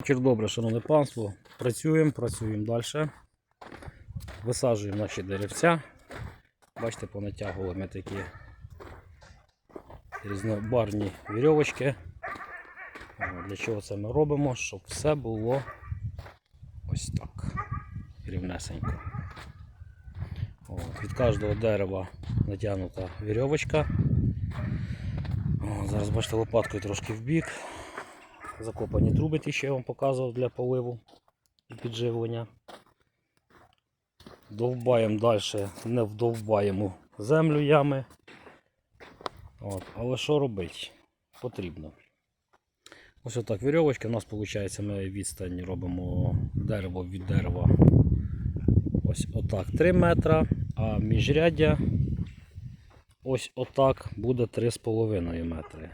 Вечір добре, шановне панство. Працюємо, працюємо далі. Висаджуємо наші деревця. Бачите, понатягували ми такі різнобарні вірьовочки. Для чого це ми робимо? Щоб все було ось так. Рівнесенько. От, від кожного дерева натягнута вірьовочка. Зараз бачите лопаткою трошки в бік. Закопані труби, ті, що я вам показував для поливу і підживлення. Довбаємо далі, не вдовбаємо землю ями. От. Але що робити? Потрібно. Ось отак вірьовочка. У нас виходить, ми відстань робимо дерево від дерева. Ось отак 3 метра, а міжряддя ось отак буде 3,5 метри.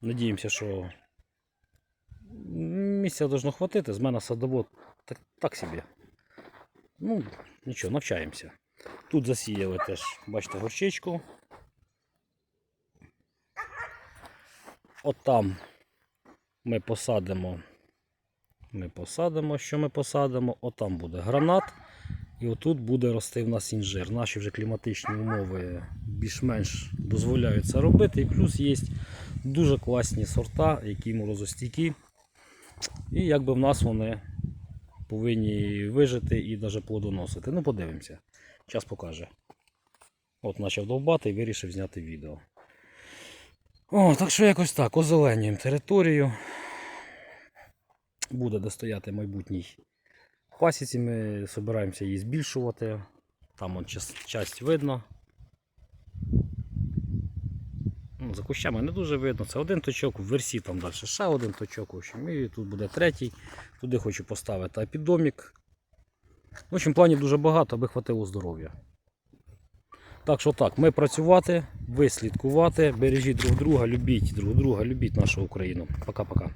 Надіємося, що місця должно хватити. З мене садовод так, так собі. Ну, нічого, навчаємося. Тут засіяли теж, бачите, горчичку. От там ми посадимо. Ми посадимо, що ми посадимо? Отам буде гранат. І отут буде рости в нас інжир. Наші вже кліматичні умови більш-менш дозволяють це робити. І плюс є дуже класні сорта, які морозостійкі. І якби в нас вони повинні вижити і навіть плодоносити. Ну, подивимося. Час покаже. От почав довбати і вирішив зняти відео. О, так що якось так, озеленюємо територію. Буде де стояти майбутній пасіці. Ми збираємося її збільшувати. Там часть видно. За кущами не дуже видно. Це один точок, в версі там далі ще один точок. В общем, і тут буде третій. Туди хочу поставити апідомік. В общем, планів дуже багато, аби хватило здоров'я. Так що так, ми працювати, ви слідкувати, бережіть друг друга, любіть друг друга, любіть нашу Україну. Пока-пока.